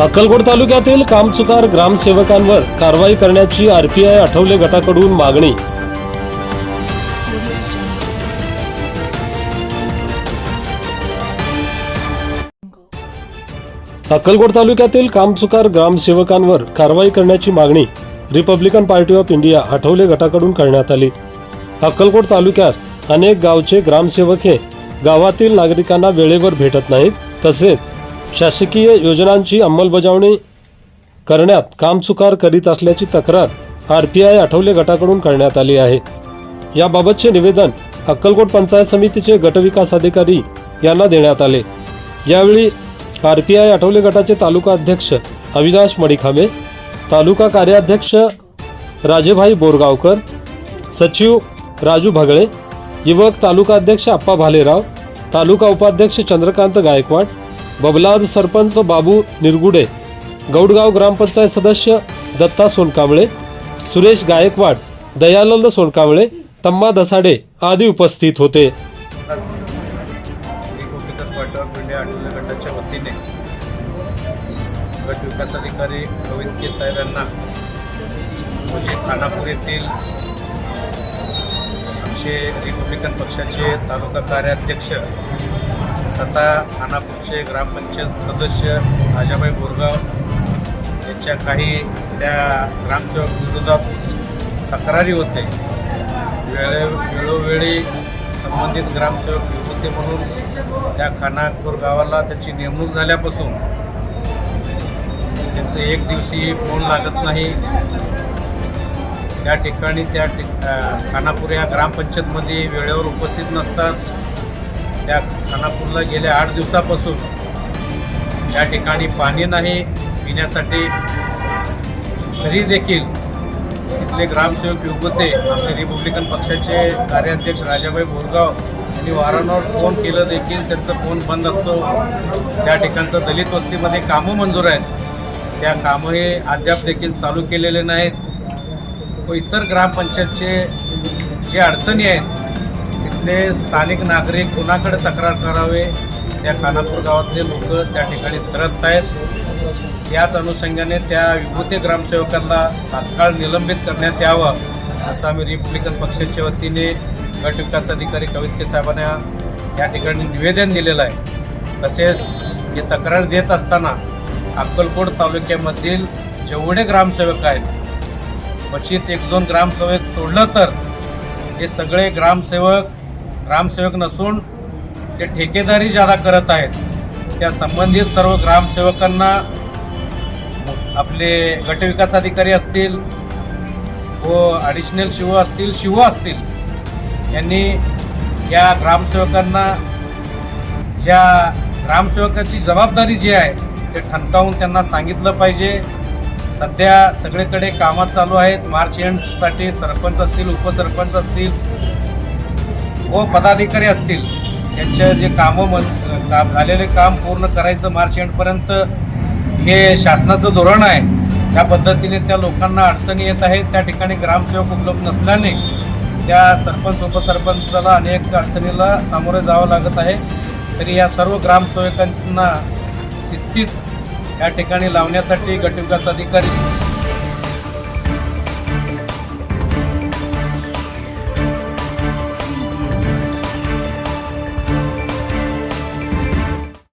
अक्कलकोट तालुक्यातील कामचुकार ग्रामसेवकांवर कारवाई करण्याची आरपीआय आठवले गटाकडून मागणी. अक्कलकोट तालुक्यातील कामचुकार ग्रामसेवकांवर कारवाई करण्याची मागणी Republican Party of India Athawale गटाकडून करण्यात आली. अक्कलकोट तालुक्यात अनेक गावचे ग्रामसेवक हे गावातील नागरिकांना वेळेवर भेटत नाहीत तसेच शासकीय योजनांची अंमलबजावणी करण्यात कामचुकार करीत असल्याची तक्रार आर पी आय आठवले गटाकडून करण्यात आली आहे. याबाबतचे निवेदन अक्कलकोट पंचायत समितीचे गटविकास अधिकारी यांना देण्यात आले. यावेळी आर पी आय आठवले गटाचे तालुका अध्यक्ष अविनाश मडिखामे तालुका कार्याध्यक्ष राजेभाई बोरगावकर सचिव राजू भगळे युवक तालुका अध्यक्ष आप्पा भालेराव तालुका उपाध्यक्ष चंद्रकांत गायकवाड बबलाद सरपंच बाबू निरगुडे गौडगाव ग्रामपंचायत सदस्य दत्ता सोनकांबळे सुरेश गायकवाड दयानंद सोनकांबळे तम्मा दसाडे आदी उपस्थित होते. गट विकास अधिकारी गोविंद के साहेब यांना म्हणजे खानापूर येथील आमचे रिपब्लिकन पक्षाचे तालुका कार्याध्यक्ष तथा खानापूरचे ग्रामपंचायत सदस्य राजाबाई बोरगाव यांच्या काही त्या ग्रामसेवक विरोधात तक्रारी होते. वेळे वेळोवेळी संबंधित ग्रामसेवक होते म्हणून त्या खानापूर गावाला त्याची नेमणूक झाल्यापासून त्यांचं एक दिवशी फोन लागत नाही. त्या ठिकाणी त्या ठिक खानापूर या ग्रामपंचायतमध्ये वेळेवर उपस्थित नसतात. त्या खानापूरला गेल्या आठ दिवसापासून या ठिकाणी पाणी नाही पिण्यासाठी तरी देखील तिथले ग्रामसेवक युगते आमचे रिपब्लिकन पक्षाचे कार्याध्यक्ष राजाभाई बोरगाव यांनी वारंवार फोन केलं देखील. त्यांचा फोन बंद असतो. त्या ठिकाणचं दलित वस्तीमध्ये कामं मंजूर आहेत. त्या कामं हे अद्याप देखील चालू केलेले नाहीत. व इतर ग्रामपंचायतचे जे अडचणी आहेत तिथले स्थानिक नागरिक कुणाकडे तक्रार करावे? त्या खानापूर गावातले लोक त्या ठिकाणी त्रस्त आहेत. याच अनुषंगाने त्या विभूती ग्रामसेवकांना तात्काळ निलंबित करण्यात यावं असं आम्ही रिपब्लिकन पक्षाच्या वतीने गटविकास अधिकारी कवितके साहेबांना या ठिकाणी निवेदन दिलेलं आहे. तसेच ही तक्रार देत असताना अक्कलकोट तालुक्यामधील जेवढे ग्रामसेवक आहेत क्वचित एक दोन ग्रामसेवक सोडलं तर हे सगळे ग्रामसेवक ग्रामसेवक नसून ते ठेकेदारी ज्यादा करत आहेत त्या संबंधित सर्व ग्रामसेवकांना आपले गटविकास अधिकारी असतील व ॲडिशनल शिव असतील शिव असतील यांनी या ग्रामसेवकांना ज्या ग्रामसेवकाची जबाबदारी जी आहे ते ठणकावून त्यांना सांगितलं पाहिजे. सध्या सगळीकडे कामात चालू आहेत. मार्च एंडसाठी सरपंच असतील उपसरपंच असतील व पदाधिकारी असतील त्यांचे जे कामं मन काम झालेले काम पूर्ण करायचं मार्च एंडपर्यंत हे शासनाचं धोरण आहे. त्या पद्धतीने त्या लोकांना अडचणी येत आहेत. त्या ठिकाणी ग्रामसेवक उपलब्ध नसल्याने त्या सरपंच उपसरपंचाला अनेक अडचणीला सामोरे जावं लागत आहे. तरी या सर्व ग्रामसेवकांना स्थितीत या ठिकाणी लावण्यासाठी गटविकास अधिकारी